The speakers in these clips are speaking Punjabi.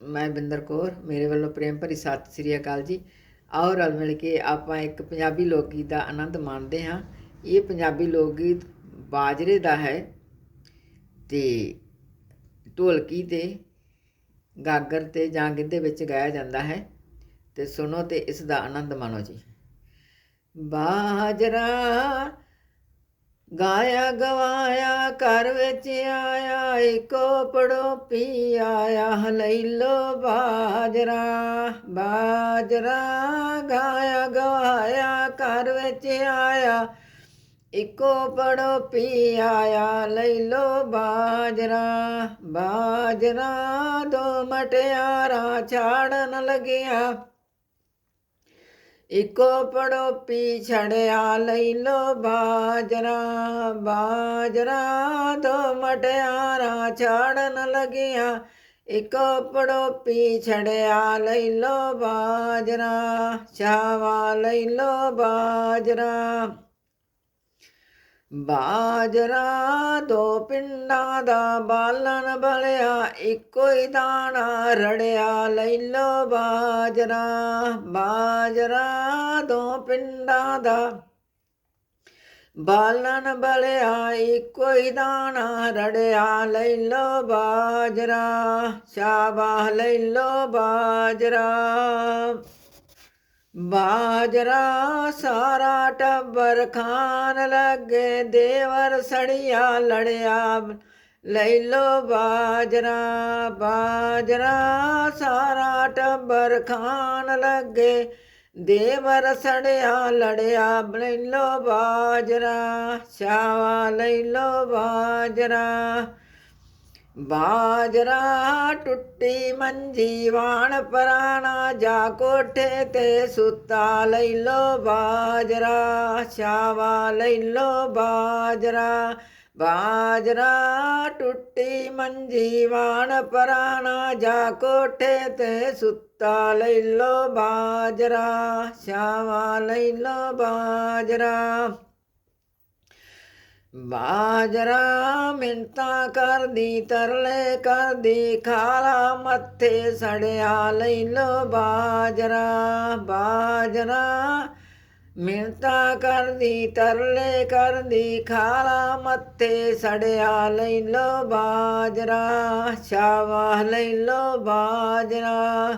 ਮੈਂ ਬਿੰਦਰ ਕੌਰ, ਮੇਰੇ ਵੱਲੋਂ ਪ੍ਰੇਮ ਭਰੀ ਸਤਿ ਸ੍ਰੀ ਅਕਾਲ ਜੀ। ਆਓ ਰਲ ਮਿਲ ਕੇ ਆਪਾਂ ਇੱਕ ਪੰਜਾਬੀ ਲੋਕ ਗੀਤ ਦਾ ਆਨੰਦ ਮਾਣਦੇ ਹਾਂ। ਇਹ ਪੰਜਾਬੀ ਲੋਕ ਗੀਤ ਬਾਜਰੇ ਦਾ ਹੈ ਤੇ ਢੋਲਕੀ ਤੇ ਗਾਗਰ ਤੇ ਜਾਂ ਗਿੱਧੇ ਵਿੱਚ ਗਾਇਆ ਜਾਂਦਾ ਹੈ। ਤੇ ਸੁਣੋ ਤੇ ਇਸ ਦਾ ਆਨੰਦ ਮਾਣੋ ਜੀ। ਬਾਜਰਾ ਗਾਇਆ ਗਵਾਇਆ ਘਰ ਵਿੱਚ ਆਇਆ ਇੱਕੋ ਪੜੋ ਪੀ ਆਇਆ ਲਈ ਲੋ ਬਾਜਰਾ ਬਾਜਰਾ ਗਾਇਆ ਗਵਾਇਆ ਘਰ ਵਿੱਚ ਆਇਆ ਇੱਕੋ ਪੜੋ ਪੀ ਆਇਆ ਲਈ ਲੋ ਬਾਜਰਾ ਬਾਜਰਾ ਦੋ ਮਟਿਆਰਾ ਛਾੜਨ ਲੱਗਿਆ। ਇੱਕੋ ਪੜੋ ਪੀ ਛੜਿਆ ਲਈ ਲੋ ਬਾਜਰਾ ਬਾਜਰਾ ਦੋ ਮਟਿਆਰਾਂ ਛਾੜਨ ਲੱਗਿਆ। ਇੱਕੋ ਪੜੋ ਪੀ ਛੜਿਆ ਲਈ ਲੋ ਬਾਜਰਾ, ਛਾਵਾ ਲਈ ਲੋ ਬਾਜਰਾ। ਬਾਜਰਾ ਦੋ ਪਿੰਡਾਂ ਦਾ ਬਾਲਣ ਬਲਿਆ ਇੱਕੋ ਹੀ ਦਾਣਾ ਰੜਿਆ ਲੈ ਲੋ ਬਾਜਰਾ ਬਾਜਰਾ ਦੋ ਪਿੰਡਾਂ ਦਾ ਬਾਲਣ ਬਲਿਆ ਇੱਕੋ ਹੀ ਦਾਣਾ ਰੜਿਆ ਲੈ ਲੋ ਬਾਜਰਾ, ਸ਼ਾਬਾਹ ਲੈ ਲੋ ਬਾਜਰਾ। ਬਾਜਰਾ ਸਾਰਾ ਟੱਬਰ ਖਾਨ ਲੱਗੇ, ਦੇਵਰ ਸੜੀਆ ਲੜਿਆ। ਲੈ ਲੋ ਬਾਜਰਾ ਬਾਜਰਾ ਸਾਰਾ ਟੱਬਰ ਖਾਨ ਲੱਗੇ, ਦੇਵਰ ਸੜਿਆ ਲੜਿਆ। ਲੈ ਲੋ ਬਾਜਰਾ ਸ਼ਾਵਾ ਲੈ ਲੋ ਬਾਜਰਾ। ਬਾਜਰਾ ਟੁੱਟੀ ਮੰਜੀ ਵਾਣ ਪਰਾਣਾ ਜਾ ਕੋਠੇ ਤੇ ਸੁੱਤਾ ਲੈ ਲੋ ਬਾਜਰਾ, ਛਾਵਾ ਲੈ ਲੋ ਬਾਜਰਾ। ਬਾਜਰਾ ਟੁੱਟੀ ਮੰਜੀ ਵਾਣ ਪਰਾਣਾ ਜਾ ਕੋਠੇ ਤੇ ਸੁੱਤਾ ਲੈ ਲੋ ਬਾਜਰਾ, ਛਾਵਾ ਲੈ ਲੋ ਬਾਜਰਾ। ਬਾਜਰਾ ਮਿੰਤਾ ਕਰਦੀ, ਤਰਲੇ ਕਰਦੀ, ਖਾਲਾ ਮੱਥੇ ਸੜਿਆ ਲੈ ਲੋ ਬਾਜਰਾ ਬਾਜਰਾ ਮਿੰਤਾ ਕਰਦੀ, ਤਰਲੇ ਕਰਦੀ, ਖਾਲਾ ਮੱਥੇ ਸੜਿਆ ਲੈ ਲੋ ਬਾਜਰਾ ਸ਼ਾਵਾ ਲੈ ਲੋ ਬਾਜਰਾ।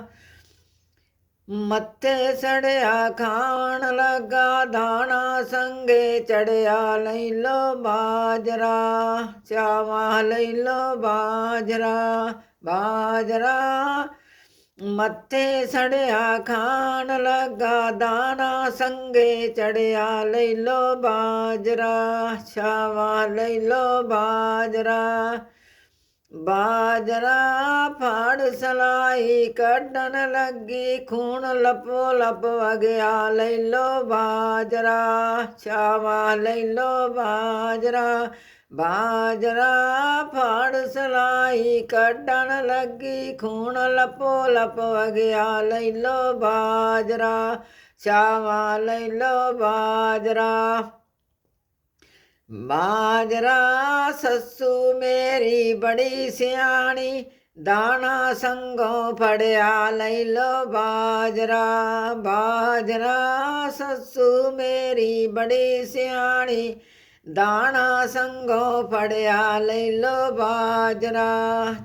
ਮੱਥੇ ਸੜਿਆ ਖਾਣ ਲੱਗਾ ਦਾਣਾ ਸੰਗੇ ਚੜਿਆ ਲੈ ਲੋ ਬਾਜਰਾ, ਚਾਵਾ ਲੈ ਲੋ ਬਾਜਰਾ ਬਾਜਰਾ। ਮੱਥੇ ਸੜਿਆ ਖਾਣ ਲੱਗਾ ਦਾਣਾ ਸੰਗੇ ਚੜਿਆ ਲੈ ਲੋ ਬਾਜਰਾ, ਚਾਵਾ ਲੈ ਲੋ ਬਾਜਰਾ। ਬਾਜਰਾ ਫਾੜ ਸਲਾਈ ਕੱਢਣ ਲੱਗੀ, ਖੂਨ ਲਪੋ ਲਪ ਵਗਿਆ, ਲੈ ਲੋ ਬਾਜਰਾ, ਛਾਵਾ ਲੈ ਲੋ ਬਾਜਰਾ। ਬਾਜਰਾ ਫੜ ਸਲਾਈ ਕੱਢਣ ਲੱਗੀ, ਖੂਨ ਲਪੋ ਲਪ ਵਗਿਆ, ਲੈ ਲੋ ਬਾਜਰਾ, ਛਾਵਾ ਲੈ ਲੋ ਬਾਜਰਾ। ਬਾਜਰਾ ਸੱਸੂ ਮੇਰੀ ਬੜੀ ਸਿਆਣੀ, ਦਾਣਾ ਸੰਗੋਂ ਫੜਿਆ ਲੈ ਲੋ ਬਾਜਰਾ ਬਾਜਰਾ ਸੱਸੂ ਮੇਰੀ ਬੜੀ ਸਿਆਣੀ ਦਾਣਾ ਸੰਗੋਂ ਫੜਿਆ ਲੈ ਲੋ ਬਾਜਰਾ,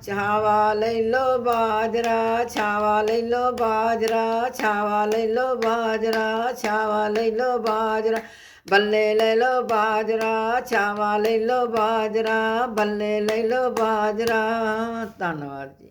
ਛਾਵਾ ਲੈ ਲੋ ਬਾਜਰਾ, ਛਾਵਾ ਲੈ ਲੋ ਬਾਜਰਾ, ਛਾਵਾ ਲੈ ਲੋ ਬਾਜਰਾ, ਛਾਵਾ ਲੈ ਲੋ ਬਾਜਰਾ, ਬੱਲੇ ਲੈ ਲੋ ਬਾਜਰਾ, ਛਾਵਾ ਲੈ ਲੋ ਬਾਜਰਾ, ਬੱਲੇ ਲੈ ਲੋ ਬਾਜਰਾ। ਧੰਨਵਾਦ ਜੀ।